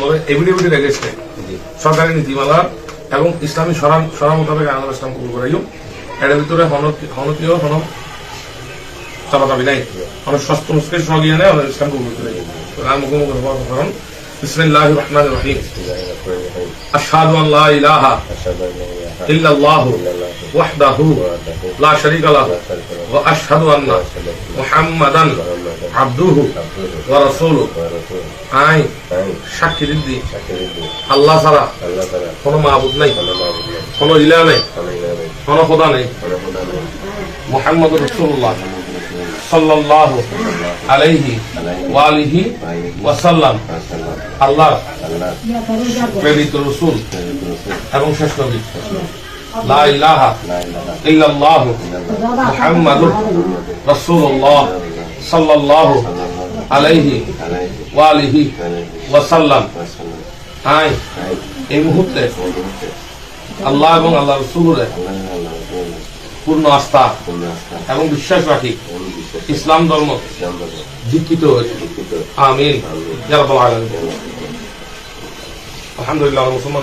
বন্দরে এভিডেভিটের এগেস্টে সরকারি নীতিমালা এবং ইসলামী সরা সরা মোতাবেক আইন ইসলাম কবুল করাইও। এটার ভিতরে হনতি- হনতীয় হন চালা দাবি নাই অনেক সস্ত মুসকে নেয় অনেক ইসলাম কবুল করে মুখোমুখি হওয়ার কারণ বিসমিল্লাহ রহমান রহিম। আশহাদু আন লা ইলাহা ইল্লাল্লাহু ওয়াহদাহু লা শারীকা লাহু। ওয়া আশহাদু আন্না মুহাম্মাদান আবদুহু ওয়া রাসূলুহু আই সাক্ষী দিদি আল্লাহ ছাড়া কোনো মাহবুদ নাই। কোনো ইলা নাই। কোনো খোদা নেই। মোহাম্মদ রসুল্লাহ সাল্লাল্লাহু আলাইহি ওয়ালিহি ওয়াসাল্লাম। আল্লাহ প্রেরিত রসুল। এবং শেষ নবী। মুহাম্মাদুর রাসূলুল্লাহ। এই মুহূর্তে আল্লাহ এবং আল্লাহ রসুলের পূর্ণ আস্থা এবং বিশ্বাস রাখি, ইসলাম ধর্ম দীক্ষিত আমিন। আলহামদুলিল্লাহ মুসলমান